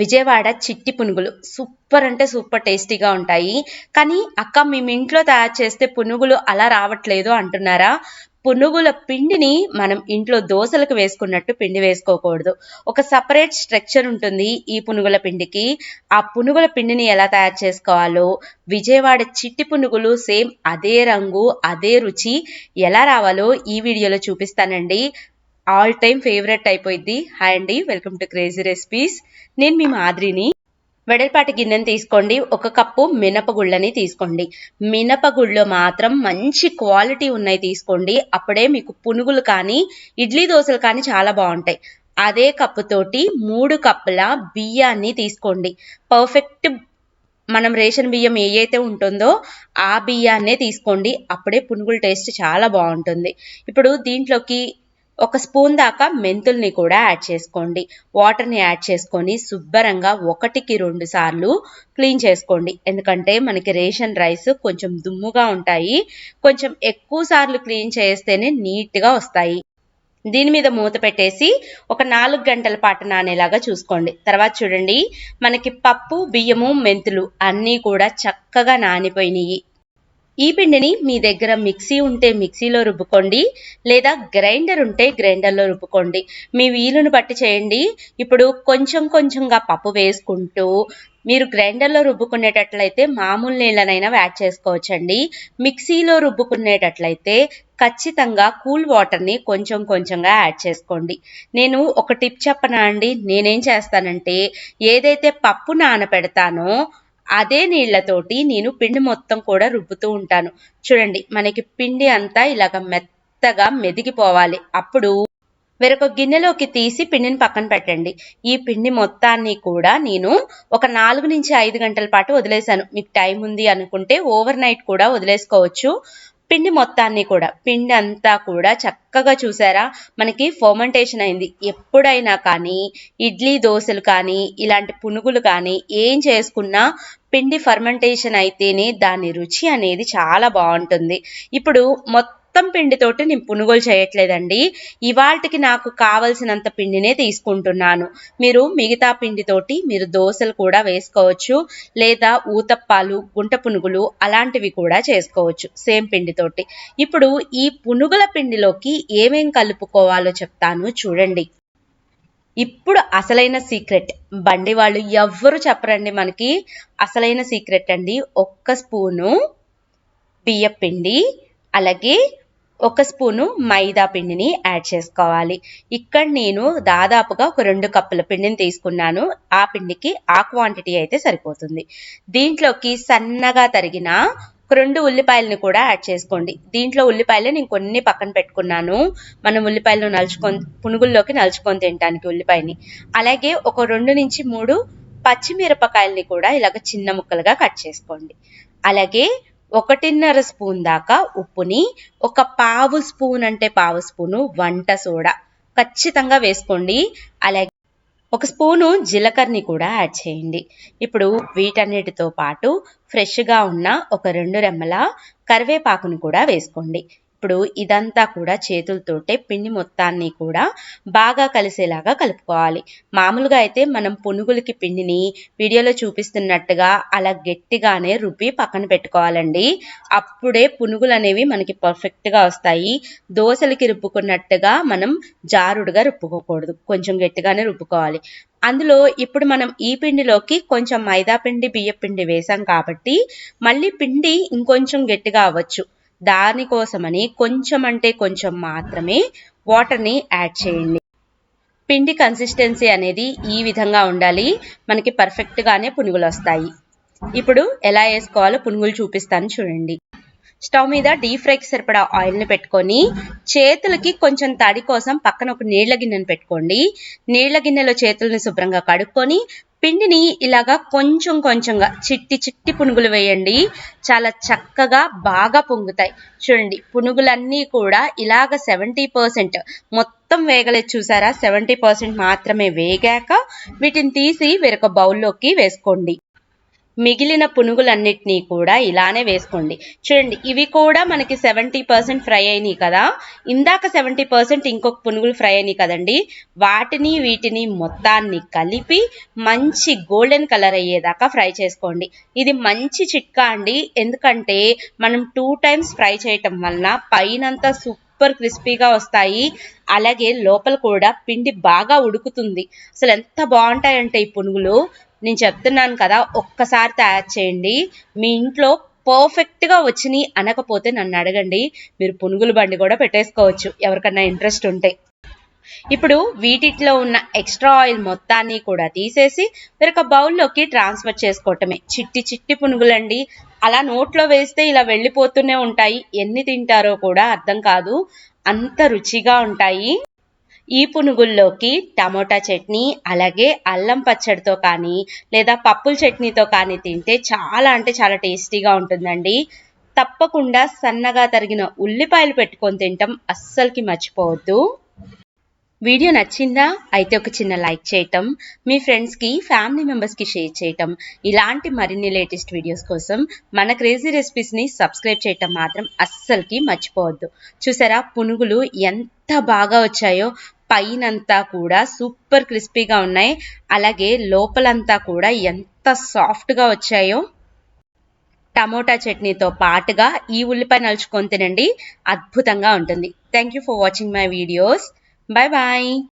విజయవాడ చిట్టి పునుగులు. సూపర్ అంటే సూపర్ టేస్టీగా ఉంటాయి. కానీ అక్క మేము ఇంట్లో తయారు చేస్తే పునుగులు అలా రావట్లేదు అంటున్నారా? పునుగుల పిండిని మనం ఇంట్లో దోశలకు వేసుకున్నట్టు పిండి వేసుకోకూడదు. ఒక సపరేట్ స్ట్రక్చర్ ఉంటుంది ఈ పునుగుల పిండికి. ఆ పునుగుల పిండిని ఎలా తయారు చేసుకోవాలో విజయవాడ చిట్టి పునుగులు సేమ్ అదే రంగు అదే రుచి ఎలా రావాలో ఈ వీడియోలో చూపిస్తానండి. ఆల్ టైమ్ ఫేవరెట్ అయిపోయింది హాయ్ అండి వెల్కమ్ టు క్రేజీ రెసిపీస్. నేను మీ మాదిరిని. వెడల్పాటి గిన్నెని తీసుకోండి. ఒక కప్పు మినపగుళ్ళని తీసుకోండి. మినపగుళ్ళు మాత్రం మంచి క్వాలిటీ ఉన్నాయి తీసుకోండి. అప్పుడే మీకు పునుగులు కానీ ఇడ్లీ దోశలు కానీ చాలా బాగుంటాయి. అదే కప్పుతోటి మూడు కప్పుల బియ్యాన్ని తీసుకోండి. పర్ఫెక్ట్ మనం రేషన్ బియ్యం ఏయైతే ఉంటుందో ఆ బియ్యాన్నే తీసుకోండి. అప్పుడే పునుగుల టేస్ట్ చాలా బాగుంటుంది. ఇప్పుడు దీంట్లోకి ఒక స్పూన్ దాకా మెంతుల్ని కూడా యాడ్ చేసుకోండి. వాటర్ని యాడ్ చేసుకొని శుభ్రంగా ఒకటికి రెండు సార్లు క్లీన్ చేసుకోండి. ఎందుకంటే మనకి రేషన్ రైస్ కొంచెం దుమ్ముగా ఉంటాయి. కొంచెం ఎక్కువ సార్లు క్లీన్ చేస్తేనే నీట్గా వస్తాయి. దీని మీద మూత పెట్టేసి ఒక నాలుగు గంటల పాటు నానేలాగా చూసుకోండి. తర్వాత చూడండి మనకి పప్పు బియ్యము మెంతులు అన్నీ కూడా చక్కగా నానిపోయినాయి. ఈ పిండిని మీ దగ్గర మిక్సీ ఉంటే మిక్సీలో రుబ్బుకోండి లేదా గ్రైండర్ ఉంటే గ్రైండర్లో రుబ్బుకోండి. మీ వీలును బట్టి చేయండి. ఇప్పుడు కొంచెం కొంచెంగా పప్పు వేసుకుంటూ మీరు గ్రైండర్లో రుబ్బుకునేటట్లయితే మామూలు నీళ్ళనైనా యాడ్ చేసుకోవచ్చండి. మిక్సీలో రుబ్బుకునేటట్లయితే ఖచ్చితంగా కూల్ వాటర్ని కొంచెం కొంచెంగా యాడ్ చేసుకోండి. నేను ఒక టిప్ చెప్పనా అండి? నేనేం చేస్తానంటే ఏదైతే పప్పు నానపెడతానో అదే నీళ్ళతోటి నేను పిండి మొత్తం కూడా రుబ్బుతూ ఉంటాను. చూడండి మనకి పిండి అంతా ఇలాగ మెత్తగా మెదిగిపోవాలి. అప్పుడు వేరొక గిన్నెలోకి తీసి పిండిని పక్కన పెట్టండి. ఈ పిండి మొత్తాన్ని కూడా నేను ఒక నాలుగు నుంచి ఐదు గంటల పాటు వదిలేశాను. మీకు టైం ఉంది అనుకుంటే ఓవర్ నైట్ కూడా వదిలేసుకోవచ్చు. పిండి మొత్తాన్ని కూడా పిండి అంతా కూడా చక్కగా చూసారా? మనకి ఫర్మెంటేషన్ అయింది. ఎప్పుడైనా కానీ ఇడ్లీ దోశలు కానీ ఇలాంటి పునుగులు కానీ ఏం చేసుకున్నా పిండి ఫర్మెంటేషన్ అయితేనే దాని రుచి అనేది చాలా బాగుంటుంది. ఇప్పుడు మొత్తం మొత్తం పిండితోటి నేను పునుగోలు చేయట్లేదండి. ఇవాళకి నాకు కావలసినంత పిండినే తీసుకుంటున్నాను. మీరు మిగతా పిండితోటి మీరు దోశలు కూడా వేసుకోవచ్చు లేదా ఊతప్పాలు గుంట పునుగులు అలాంటివి కూడా చేసుకోవచ్చు సేమ్ పిండితోటి. ఇప్పుడు ఈ పునుగుల పిండిలోకి ఏమేం కలుపుకోవాలో చెప్తాను చూడండి. ఇప్పుడు అసలైన సీక్రెట్. బండి వాళ్ళు ఎవ్వరు చెప్పరండి మనకి. అసలైన సీక్రెట్ అండి. ఒక్క స్పూను బియ్యపిండి అలాగే ఒక స్పూను మైదా పిండిని యాడ్ చేసుకోవాలి. ఇక్కడ నేను దాదాపుగా ఒక రెండు కప్పుల పిండిని తీసుకున్నాను. ఆ పిండికి ఆ క్వాంటిటీ అయితే సరిపోతుంది. దీంట్లోకి సన్నగా తరిగిన ఒక రెండు ఉల్లిపాయలని కూడా యాడ్ చేసుకోండి. దీంట్లో ఉల్లిపాయలు నేను కొన్ని పక్కన పెట్టుకున్నాను. మనం ఉల్లిపాయలు నలుచుకొని పునుగుల్లోకి నలుచుకొని తినడానికి ఉల్లిపాయని. అలాగే ఒక రెండు నుంచి మూడు పచ్చిమిరపకాయల్ని కూడా ఇలాగ చిన్న ముక్కలుగా కట్ చేసుకోండి. అలాగే ఒకటిన్నర స్పూన్ దాకా ఉప్పుని ఒక పావు స్పూన్ అంటే పావు స్పూను వంట సోడా ఖచ్చితంగా వేసుకోండి. అలాగే ఒక స్పూను జీలకర్రని కూడా యాడ్ చేయండి. ఇప్పుడు వీటన్నిటితో పాటు ఫ్రెష్గా ఉన్న ఒక రెండు రెమ్మల కరివేపాకుని కూడా వేసుకోండి. ఇప్పుడు ఇదంతా కూడా చేతులతోటే పిండి మొత్తాన్ని కూడా బాగా కలిసేలాగా కలుపుకోవాలి. మామూలుగా అయితే మనం పునుగులకి పిండిని వీడియోలో చూపిస్తున్నట్టుగా అలా గట్టిగానే రుబ్బి పక్కన పెట్టుకోవాలండి. అప్పుడే పునుగులు అనేవి మనకి పర్ఫెక్ట్గా వస్తాయి. దోశలకి రుబ్బుకున్నట్టుగా మనం జారుడుగా రుబ్బుకోకూడదు. కొంచెం గట్టిగానే రుబ్బుకోవాలి. అందులో ఇప్పుడు మనం ఈ పిండిలోకి కొంచెం మైదా పిండి బియ్య పిండి వేసాం కాబట్టి మళ్ళీ పిండి ఇంకొంచెం గట్టిగా అవ్వచ్చు. దానికోసమని కొంచెం అంటే కొంచెం మాత్రమే వాటర్ని యాడ్ చేయండి. పిండి కన్సిస్టెన్సీ అనేది ఈ విధంగా ఉండాలి. మనకి పర్ఫెక్ట్గానే పునుగులు వస్తాయి ఇప్పుడు ఎలా వేసుకోవాలో పునుగులు చూపిస్తాను చూడండి. స్టవ్ మీద డీప్ ఫ్రైకి సరిపడా ఆయిల్ని పెట్టుకొని చేతులకి కొంచెం తడి కోసం పక్కన ఒక నీళ్ళ గిన్నెను పెట్టుకోండి. నీళ్ళ గిన్నెలో చేతులను శుభ్రంగా కడుక్కొని పిండిని ఇలాగా కొంచెం కొంచెంగా చిట్టి చిట్టి పునుగులు వేయండి. చాలా చక్కగా బాగా పొంగుతాయి. చూడండి పునుగులన్నీ కూడా ఇలాగ సెవెంటీ పర్సెంట్ మొత్తం వేగలేదు చూసారా? సెవెంటీ పర్సెంట్ మాత్రమే వేగాక వీటిని తీసి వేరొక బౌల్లోకి వేసుకోండి. మిగిలిన పునుగులన్నిటినీ కూడా ఇలానే వేసుకోండి. చూడండి ఇవి కూడా మనకి సెవెంటీ పర్సెంట్ ఫ్రై అయినాయి కదా. ఇందాక సెవెంటీ పర్సెంట్ ఇంకొక పునుగులు ఫ్రై అయినాయి కదండి. వాటిని వీటిని మొత్తాన్ని కలిపి మంచి గోల్డెన్ కలర్ అయ్యేదాకా ఫ్రై చేసుకోండి. ఇది మంచి చిట్కా అండి. ఎందుకంటే మనం టూ టైమ్స్ ఫ్రై చేయటం వలన పైనంతా సూపర్ క్రిస్పీగా వస్తాయి. అలాగే లోపల కూడా పిండి బాగా ఉడుకుతుంది. అసలు ఎంత బాగుంటాయంటే ఈ పునుగులు. నేను చెప్తున్నాను కదా ఒక్కసారి తయారు చేయండి. మీ ఇంట్లో పర్ఫెక్ట్గా వచ్చినాయి అనకపోతే నన్ను అడగండి. మీరు పునుగుల బండి కూడా పెట్టేసుకోవచ్చు ఎవరికన్నా ఇంట్రెస్ట్ ఉంటే. ఇప్పుడు వీటిలో ఉన్న ఎక్స్ట్రా ఆయిల్ మొత్తాన్ని కూడా తీసేసి వేరొక బౌల్లోకి ట్రాన్స్ఫర్ చేసుకోవటమే. చిట్టి చిట్టి పునుగులండి. అలా నోట్లో వేస్తే ఇలా వెళ్ళిపోతూనే ఉంటాయి. ఎన్ని తింటారో కూడా అర్థం కాదు. అంత రుచిగా ఉంటాయి. ఈ పునుగుల్లోకి టమోటా చట్నీ అలాగే అల్లం పచ్చడితో కానీ లేదా పప్పుల చట్నీతో కానీ తింటే చాలా అంటే చాలా టేస్టీగా ఉంటుందండి. తప్పకుండా సన్నగా తరిగిన ఉల్లిపాయలు పెట్టుకొని తింటాం అస్సలకి మర్చిపోవద్దు. వీడియో నచ్చిందా? అయితే ఒక చిన్న లైక్ చేయటం మీ ఫ్రెండ్స్కి ఫ్యామిలీ మెంబర్స్కి షేర్ చేయటం. ఇలాంటి మరిన్ని లేటెస్ట్ వీడియోస్ కోసం మన క్రేజీ రెసిపీస్ని సబ్స్క్రైబ్ చేయటం మాత్రం అస్సలకి మర్చిపోవద్దు. చూసారా పునుగులు ఎంత బాగా వచ్చాయో? పైనంతా కూడా సూపర్ క్రిస్పీగా ఉన్నాయి. అలాగే లోపలంతా కూడా ఎంత సాఫ్ట్గా వచ్చాయో. టమోటా చట్నీతో పాటుగా ఈ ఉల్లిపాయ నలుచుకొని తినండి. అద్భుతంగా ఉంటుంది. Thank you for watching my videos bye bye